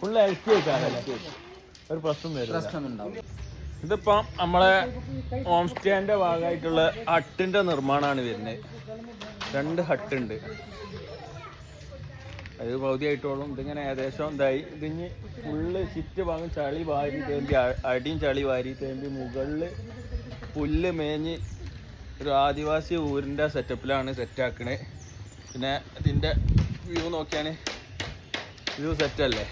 Full ഒരു പ്രശ്നം വരും ഇതിപ്പം നമ്മളെ ഹോം സ്റ്റേന്റെ ഭാഗമായിട്ടുള്ള ഹട്ടിന്റെ നിർമ്മാണമാണ് വരുന്നത്. രണ്ട് ഹട്ടുണ്ട്. അത് പകുതിയായിട്ടോളും. ഇതിങ്ങനെ ഏകദേശം എന്തായി ഇതിഞ്ഞ് ഫുള്ള് ചിറ്റ് ഭാഗം ചളി വാരി തേമ്പി അടിയും ചളി വാരി തേമ്പി മുകളിൽ പുല്ല് മേഞ്ഞ് ഒരു ആദിവാസി ഊരിന്റെ സെറ്റപ്പിലാണ് സെറ്റാക്കണേ പിന്നെ ഇതിന്റെ വ്യൂ നോക്കിയാണ്. വ്യൂ സെറ്റല്ലേ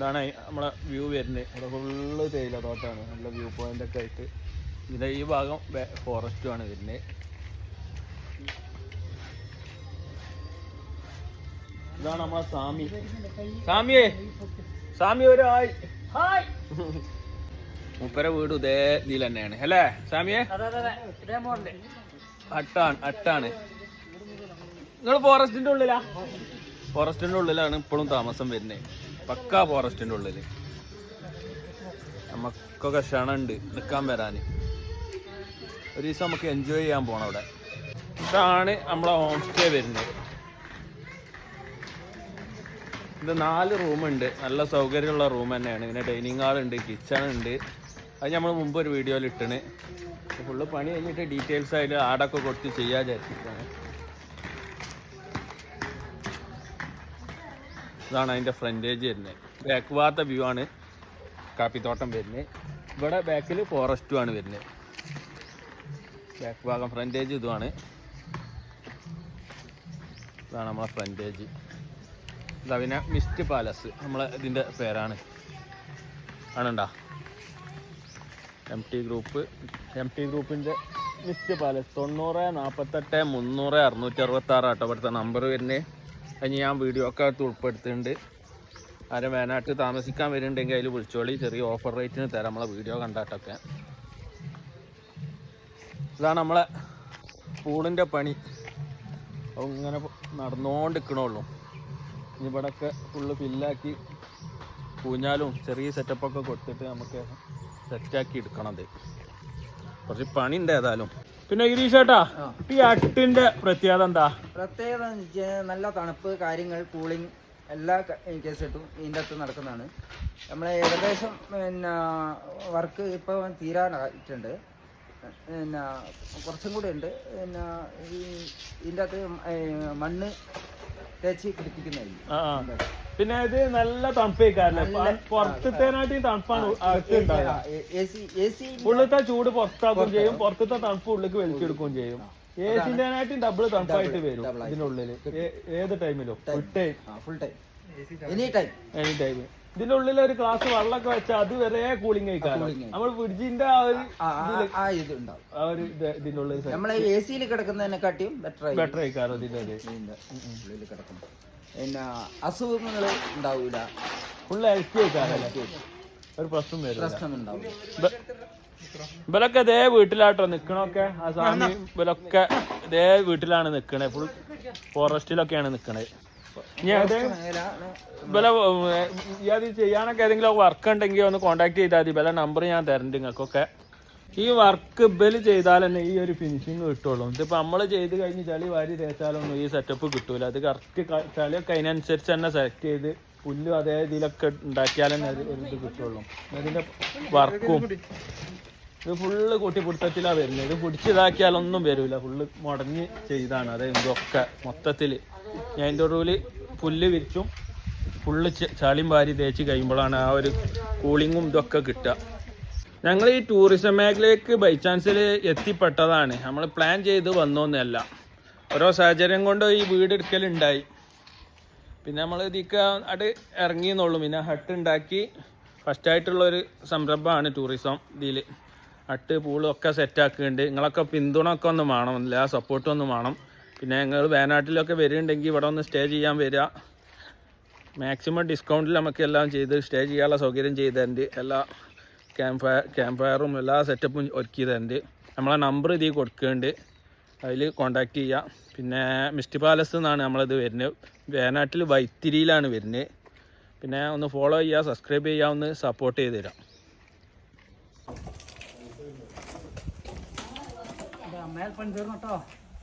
ഇതാണ് നമ്മളെ വ്യൂ വരുന്നത്. ഇവിടെ ഫുള്ള് തേയില തോട്ടമാണ്. നല്ല വ്യൂ പോയിന്റ് ഒക്കെ ആയിട്ട്. ഇത് ഈ ഭാഗം ഫോറസ്റ്റും ആണ് വരുന്നത്. ഇതാണ് നമ്മളെ സാമി സാമിയേ സാമി ഒരു ഹായ് ഹായ്. മൂപ്പര വീട് ഇതേ ഇതിൽ തന്നെയാണ്. അല്ലേ സാമിയെ അട്ടാണ് അട്ടാണ്. നിങ്ങൾ ഫോറസ്റ്റിന്റെ ഉള്ളിലാ? ഫോറസ്റ്റിന്റെ ഉള്ളിലാണ് ഇപ്പോഴും താമസം വരുന്നത്. പക്കാ ഫോറസ്റ്റിന്റെ ഉള്ളിൽ. നമുക്കൊക്കെ ക്ഷണുണ്ട് നിൽക്കാൻ വരാന്. ഒരു ദിവസം നമുക്ക് എൻജോയ് ചെയ്യാൻ പോകണം അവിടെ. ഇതാണ് നമ്മളെ ഹോം സ്റ്റേ വരുന്നത്. ഇത് നാല് റൂമുണ്ട് നല്ല സൗകര്യമുള്ള റൂം തന്നെയാണ്. പിന്നെ ഡൈനിങ് ഹാൾ ഉണ്ട് കിച്ചൺ ഉണ്ട്. അത് നമ്മൾ മുമ്പ് ഒരു വീഡിയോയിൽ ഇട്ടണ്. ഫുള്ള് പണി കഴിഞ്ഞിട്ട് ഡീറ്റെയിൽസ് ആയിട്ട് ആടൊക്കെ കൊടുത്ത് ചെയ്യാൻ വിചാരിച്ചിട്ടാണ് ഇതാണ് അതിന്റെ ഫ്രണ്ടേജ് വരുന്നത് ബാക്ക് ഭാഗത്തെ വ്യൂ ആണ് കാപ്പിത്തോട്ടം വരുന്നത് ഇവിടെ ബാക്കിൽ ഫോറസ്റ്റും ആണ് വരുന്നത് ബാക്ക് ഭാഗം ഫ്രണ്ടേജ് ഇതുമാണ്. ഇതാണ് നമ്മളെ ഫ്രണ്ടേജ് ഇതാ മിസ്റ്റ് പാലസ് നമ്മളെ ഇതിന്റെ പേരാണ്. ആണണ്ടാ? M T group M T ഗ്രൂപ്പിന്റെ മിസ്റ്റ് പാലസ് തൊണ്ണൂറ് നാൽപ്പത്തെട്ട് മുന്നൂറ് അറുന്നൂറ്റി അറുപത്താറ് ആട്ടോ. ഇവിടുത്തെ നമ്പർ വരുന്നത് അതിന് ഞാൻ വീഡിയോ ഒക്കെ അകത്ത് ഉൾപ്പെടുത്തുന്നുണ്ട്. ആരും വേനാട്ട് താമസിക്കാൻ വരുന്നുണ്ടെങ്കിൽ അതിൽ വിളിച്ചോളി. ചെറിയ ഓഫർ റേറ്റിന് തരാം നമ്മളെ വീഡിയോ കണ്ടാട്ടൊക്കെ. ഇതാണ് നമ്മളെ പൂളിന്റെ പണി. ഇങ്ങനെ നടന്നുകൊണ്ടിരിക്കണുള്ളൂ ഇനി ഇവിടെയൊക്കെ ഫുള്ള് ഫില്ലാക്കി പൂഞ്ഞാലും ചെറിയ സെറ്റപ്പൊക്കെ കൊടുത്തിട്ട് നമുക്ക് സെറ്റാക്കി എടുക്കണത്. കുറച്ച് പണി ഉണ്ട് ഏതായാലും. പിന്നെ ഗിരീഷ് ഏട്ടാ. ഈ അട്ടിന്റെ പ്രത്യേകത എന്താ? പ്രത്യേകത നല്ല തണുപ്പ് കാര്യങ്ങൾ കൂളിംഗ് എല്ലാ കേസിട്ടും ഇതിന്റെ അകത്ത് നടക്കുന്നതാണ്. നമ്മൾ ഏകദേശം പിന്നെ വർക്ക് ഇപ്പോൾ തീരാനായിട്ടുണ്ട് പിന്നെ കുറച്ചും കൂടി ഉണ്ട്. പിന്നെ ഈ ഇതിന്റെ അകത്ത് മണ്ണ് തേച്ച് പിടിപ്പിക്കുന്നതായിരിക്കും. പിന്നെ ഇത് നല്ല തണുപ്പേക്കാരല്ലേ? നല്ല- തണുപ്പാണ് ഉള്ളത്തെ ചൂട് പുറത്താക്കുകയും ചെയ്യും. പുറത്തത്തെ തണുപ്പ് ഉള്ളിലേക്ക് വലിച്ചെടുക്കുകയും ചെയ്യും. ഏസിന്റേനായിട്ട് ഡബിൾ തണുപ്പായിട്ട് വരും ഇതിനുള്ളിൽ. ഇതിനുള്ളിൽ ഏത് ടൈമിലും full time full time any time any time ഇതിന്റെ ഉള്ളിൽ ഒരു ഗ്ലാസ് വെള്ളമൊക്കെ വെച്ചാൽ അത് വരെ കൂളിംഗ് ആയിക്കാരം. നമ്മൾ ഫ്രിഡ്ജിന്റെ ആ ഒരു ആ ഇത് ഉണ്ടാവും ആ ഒരു ഇത് ഇതിന്റെ ഉള്ളിൽ നമ്മളെ എ സിയിൽ കിടക്കുന്നതിനെക്കാട്ടിയും ബെറ്റർ ബെറ്റർ ആയിക്കാരം ഇതിന്റെ ഉള്ളിൽ പിന്നെ അസുഖങ്ങൾ ഉണ്ടാവില്ല ഫുൾ ഹെൽത്തി ഒരു പ്രശ്നം വരും പ്രശ്നം ഉണ്ടാവും ഇവരൊക്കെ ഇതേ വീട്ടിലാട്ടോ നിക്കണൊക്കെ. ആ സ്വാമി ഇവരൊക്കെ ഇതേ വീട്ടിലാണ് നിക്കണേ. ഫുൾ ഫോറസ്റ്റിലൊക്കെയാണ് നിക്കണേ. ചെയ്യാനൊക്കെ ഏതെങ്കിലും വർക്ക് ഉണ്ടെങ്കിൽ ഒന്ന് കോണ്ടാക്ട് ചെയ്താൽ മതി. ബല നമ്പർ ഞാൻ തരണ്ട് നിങ്ങൾക്കൊക്കെ ഈ വർക്ക് ബൽ ചെയ്താൽ തന്നെ ഈ ഒരു ഫിനിഷിങ് കിട്ടുള്ളൂ. ഇതിപ്പോ നമ്മൾ ചെയ്ത് കഴിഞ്ഞ് ചളി വാരി തേച്ചാലൊന്നും ഈ സെറ്റപ്പ് കിട്ടൂല. അത് കറക്റ്റ് ചളിയൊക്കെ അതിനനുസരിച്ച് തന്നെ സെലക്ട് ചെയ്ത് പുല്ലും അതേ ഇതിലൊക്കെ ഉണ്ടാക്കിയാൽ തന്നെ അത് ഒരു ഇത് കിട്ടുള്ളൂ. അതിന്റെ വർക്കും ഇത് ഫുള്ള് കൂട്ടിപ്പിടുത്തത്തിലാണ് വരുന്നത്. ഇത് പിടിച്ചിതാക്കിയാലൊന്നും വരൂല. ഫുള്ള് മുടങ്ങി ചെയ്താണ്. അത് ഇതൊക്കെ മൊത്തത്തിൽ ഞാൻ എന്റെ ഉള്ളിൽ പുല്ല് വിരിച്ചും ഫുള്ള് ചളിയും വാരി തേച്ച് കഴിയുമ്പോഴാണ് ആ ഒരു കൂളിങ്ങും ഇതൊക്കെ കിട്ടുക. ഞങ്ങൾ ഈ ടൂറിസം മേഖലയ്ക്ക് ബൈ ചാൻസിൽ എത്തിപ്പെട്ടതാണ്. നമ്മൾ പ്ലാൻ ചെയ്ത് വന്നൊന്നല്ല. ഓരോ സാഹചര്യം കൊണ്ട് ഈ വീട് എടുക്കലുണ്ടായി. പിന്നെ നമ്മൾ ഇതിക്ക് അട് ഇറങ്ങിയെന്നുള്ളൂ പിന്നെ ഹട്ട് ഉണ്ടാക്കി ഫസ്റ്റായിട്ടുള്ളൊരു സംരംഭമാണ് ടൂറിസം ഇതിൽ ഹട്ട് പൂളും ഒക്കെ സെറ്റാക്കുന്നുണ്ട് നിങ്ങളൊക്കെ പിന്തുണ ഒക്കെ ഒന്നും വേണം. എല്ലാ സപ്പോർട്ടും ഒന്ന് വേണം. പിന്നെ ഞങ്ങൾ വയനാട്ടിലൊക്കെ വരുന്നുണ്ടെങ്കിൽ ഇവിടെ ഒന്ന് സ്റ്റേ ചെയ്യാൻ വരിക മാക്സിമം ഡിസ്കൗണ്ടിൽ നമുക്ക് എല്ലാം ചെയ്ത് സ്റ്റേ ചെയ്യാനുള്ള സൗകര്യം ചെയ്ത് തരുന്നുണ്ട് എല്ലാ ക്യാമ്പ് ഫയർ ക്യാമ്പ് ഫയറും എല്ലാ സെറ്റപ്പും ഒരുക്കി തരുന്നുണ്ട് നമ്മളെ നമ്പർ ഇതിൽ കൊടുക്കുന്നുണ്ട് അതിൽ കോണ്ടാക്ട് ചെയ്യുക പിന്നെ മിസ്റ്റി പാലസ് എന്നാണ് നമ്മളിത് വരുന്നത് വയനാട്ടിൽ വൈത്തിരിയിലാണ് വരുന്നത് പിന്നെ ഒന്ന് ഫോളോ ചെയ്യുക സബ്സ്ക്രൈബ് ചെയ്യുക ഒന്ന് സപ്പോർട്ട് ചെയ്ത് തരാം. മേൽപ്പണി തീർന്നട്ടോ